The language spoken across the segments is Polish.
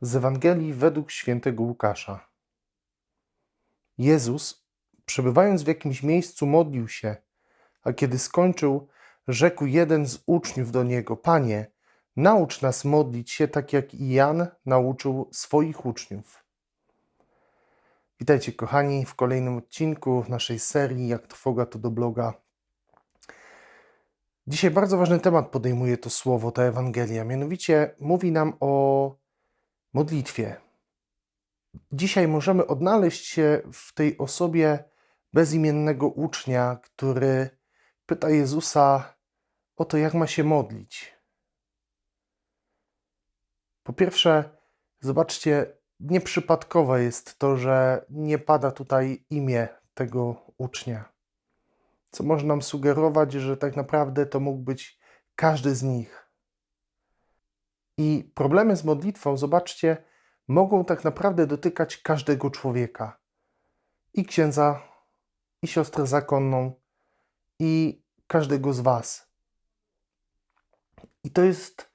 Z Ewangelii według świętego Łukasza. Jezus, przebywając w jakimś miejscu, modlił się, a kiedy skończył, rzekł jeden z uczniów do niego: Panie, naucz nas modlić się tak, jak i Jan nauczył swoich uczniów. Witajcie, kochani, w kolejnym odcinku naszej serii Jak Trwoga to do bloga. Dzisiaj bardzo ważny temat podejmuje to słowo, ta Ewangelia. Mianowicie mówi nam o modlitwie. Dzisiaj możemy odnaleźć się w tej osobie bezimiennego ucznia, który pyta Jezusa o to, jak ma się modlić. Po pierwsze, zobaczcie, nieprzypadkowe jest to, że nie pada tutaj imię tego ucznia. Co może nam sugerować, że tak naprawdę to mógł być każdy z nich. I problemy z modlitwą, zobaczcie, mogą tak naprawdę dotykać każdego człowieka. I księdza, i siostrę zakonną, i każdego z Was. I to jest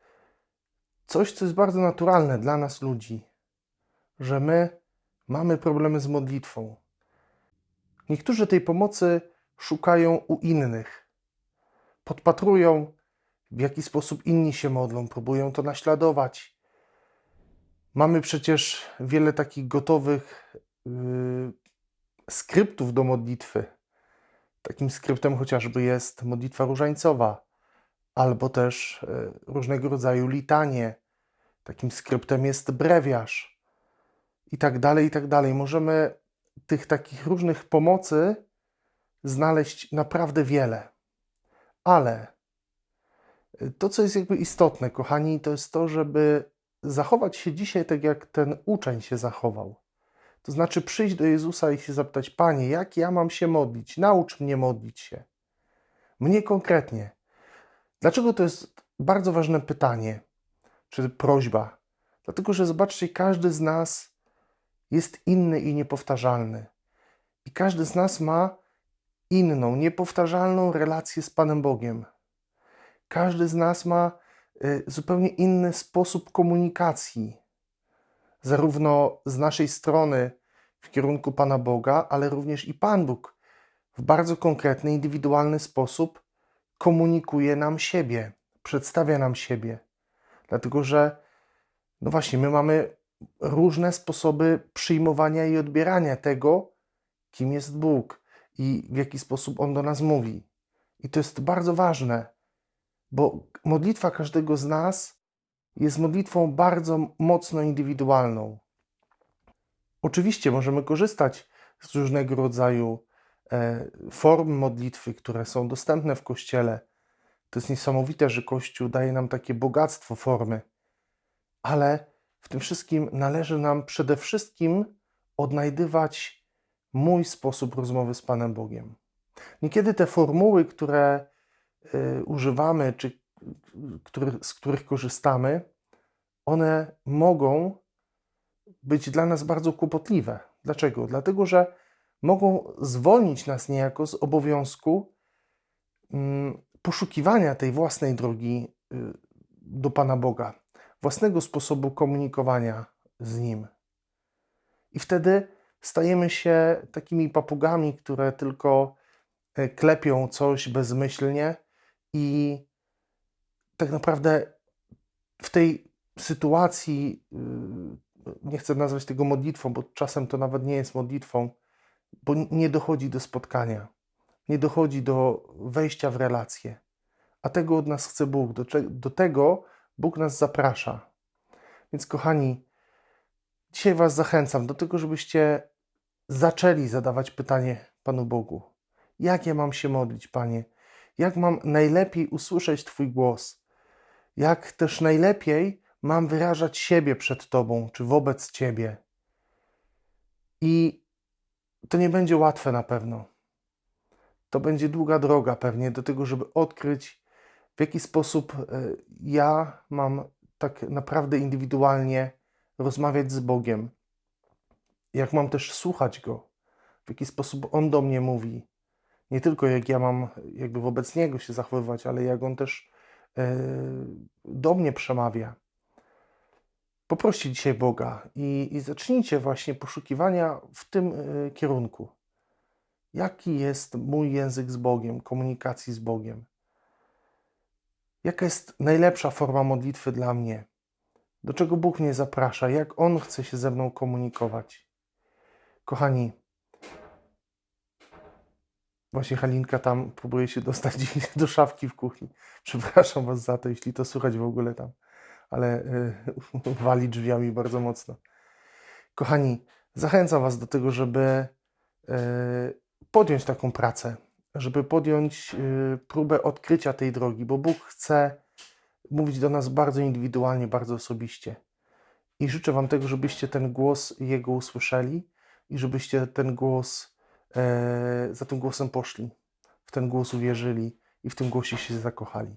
coś, co jest bardzo naturalne dla nas ludzi, że my mamy problemy z modlitwą. Niektórzy tej pomocy szukają u innych, podpatrują w jaki sposób inni się modlą, próbują to naśladować. Mamy przecież wiele takich gotowych yy, skryptów do modlitwy. Takim skryptem chociażby jest modlitwa różańcowa, albo też yy, różnego rodzaju litanie. Takim skryptem jest brewiarz i tak dalej, i tak dalej. Możemy tych takich różnych pomocy znaleźć naprawdę wiele. Ale to, co jest jakby istotne, kochani, to jest to, żeby zachować się dzisiaj tak, jak ten uczeń się zachował. To znaczy przyjść do Jezusa i się zapytać: Panie, jak ja mam się modlić? Naucz mnie modlić się. Mnie konkretnie. Dlaczego to jest bardzo ważne pytanie, czy prośba? Dlatego, że zobaczcie, każdy z nas jest inny i niepowtarzalny. I każdy z nas ma inną, niepowtarzalną relację z Panem Bogiem. Każdy z nas ma y, zupełnie inny sposób komunikacji, zarówno z naszej strony w kierunku Pana Boga, ale również i Pan Bóg w bardzo konkretny, indywidualny sposób komunikuje nam siebie, przedstawia nam siebie. Dlatego, że no właśnie, my mamy różne sposoby przyjmowania i odbierania tego, kim jest Bóg i w jaki sposób On do nas mówi. I to jest bardzo ważne, bo modlitwa każdego z nas jest modlitwą bardzo mocno indywidualną. Oczywiście możemy korzystać z różnego rodzaju e, form modlitwy, które są dostępne w Kościele. To jest niesamowite, że Kościół daje nam takie bogactwo formy, ale w tym wszystkim należy nam przede wszystkim odnajdywać mój sposób rozmowy z Panem Bogiem. Niekiedy te formuły, które używamy, czy z których korzystamy, one mogą być dla nas bardzo kłopotliwe. Dlaczego? Dlatego, że mogą zwolnić nas niejako z obowiązku mm, poszukiwania tej własnej drogi y, do Pana Boga, własnego sposobu komunikowania z Nim. I wtedy stajemy się takimi papugami, które tylko e, klepią coś bezmyślnie i tak naprawdę w tej sytuacji, y, nie chcę nazwać tego modlitwą, bo czasem to nawet nie jest modlitwą, bo nie dochodzi do spotkania, nie dochodzi do wejścia w relacje. A tego od nas chce Bóg, do, do tego Bóg nas zaprasza. Więc, kochani, dzisiaj Was zachęcam do tego, żebyście zaczęli zadawać pytanie Panu Bogu: Jak ja mam się modlić, Panie? Jak mam najlepiej usłyszeć Twój głos? Jak też najlepiej mam wyrażać siebie przed Tobą czy wobec Ciebie? I to nie będzie łatwe na pewno. To będzie długa droga pewnie do tego, żeby odkryć, w jaki sposób e, ja mam tak naprawdę indywidualnie rozmawiać z Bogiem jak mam też słuchać Go, w jaki sposób On do mnie mówi. Nie tylko jak ja mam jakby wobec Niego się zachowywać, ale jak On też e, do mnie przemawia. Poproście dzisiaj Boga i, i zacznijcie właśnie poszukiwania w tym y, kierunku. Jaki jest mój język z Bogiem, komunikacji z Bogiem? Jaka jest najlepsza forma modlitwy dla mnie? Do czego Bóg mnie zaprasza? Jak On chce się ze mną komunikować? Kochani, właśnie Halinka tam próbuje się dostać do szafki w kuchni. Przepraszam Was za to, jeśli to słychać w ogóle tam, ale y, wali drzwiami bardzo mocno. Kochani, zachęcam Was do tego, żeby y, podjąć taką pracę, żeby podjąć y, próbę odkrycia tej drogi, bo Bóg chce mówić do nas bardzo indywidualnie, bardzo osobiście. I życzę Wam tego, żebyście ten głos Jego usłyszeli i żebyście ten głos, za tym głosem poszli, w ten głos uwierzyli i w tym głosie się zakochali.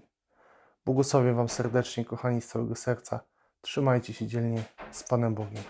Błogosławię Wam serdecznie, kochani, z całego serca. Trzymajcie się dzielnie z Panem Bogiem.